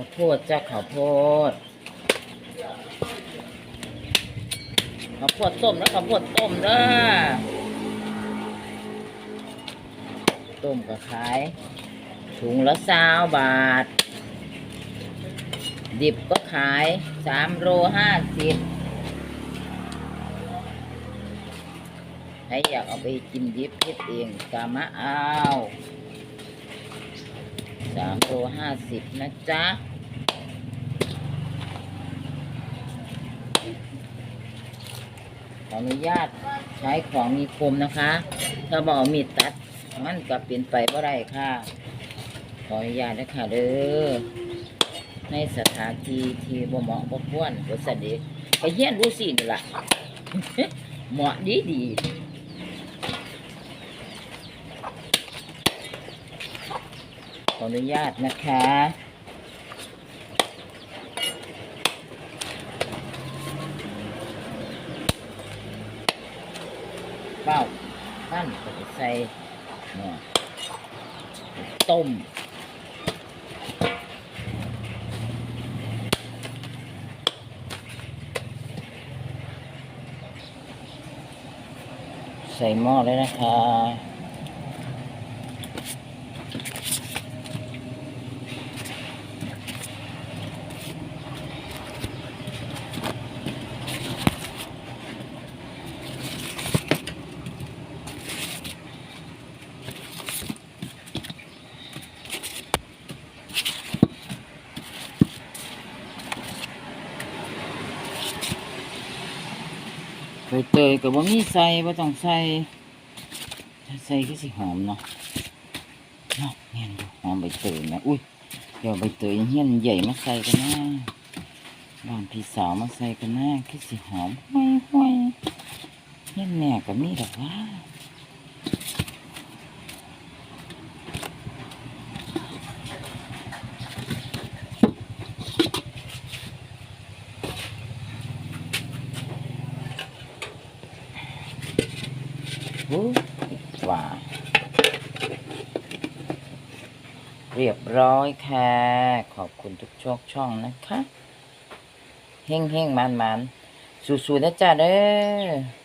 ข้าวโพดจ้าข้าวโพดข้าวโพดต้มแล้วข้าวโพดต้มเด้อต้มก็ขาย ถุงละสาวบาท ดิบก็ขายสามโลห้าสิบใครอยากเอาไปกินดิบเพ็ดเองก็มาเอา สามโลห้าสิบนะจ๊ะขออนุญาตใช้ของมีคมนะคะ ถ้าบอามีดตัด มันก็เปลี่ยนไปบ่ได้ค่ะ ขออนุญาตนะคะเด้อในสถานที่ที่บ่เหมาะบ่ควรบ่สนิทไปเฮียนรู้สินี่ล่ะ เหมาะดีดี ขออนุญาตนะคะ เป้าท่านก็จะใส่ต้มใส่หม้อเลยนะคะ ใบเตยกับว่ามีใส่ว่าต้องใส่ถ้าใส่ก็สิหอมเนาะเนาะเงี้ยหอมใบเตยนะอุ้ยเดี๋ยวใบเตยเฮี้ยนใหญ่มาใส่กันนะบ้านพี่สาวมาใส่กันนะก็สิหอมห้อยห้อยเฮี้ยนแหน่ก็มีดอกว่า ว้าเรียบร้อยค่ะ ขอบคุณทุกช่องช่องนะคะ เฮ้งเฮ้งมันมันสู้ๆนะจ๊ะเด้อ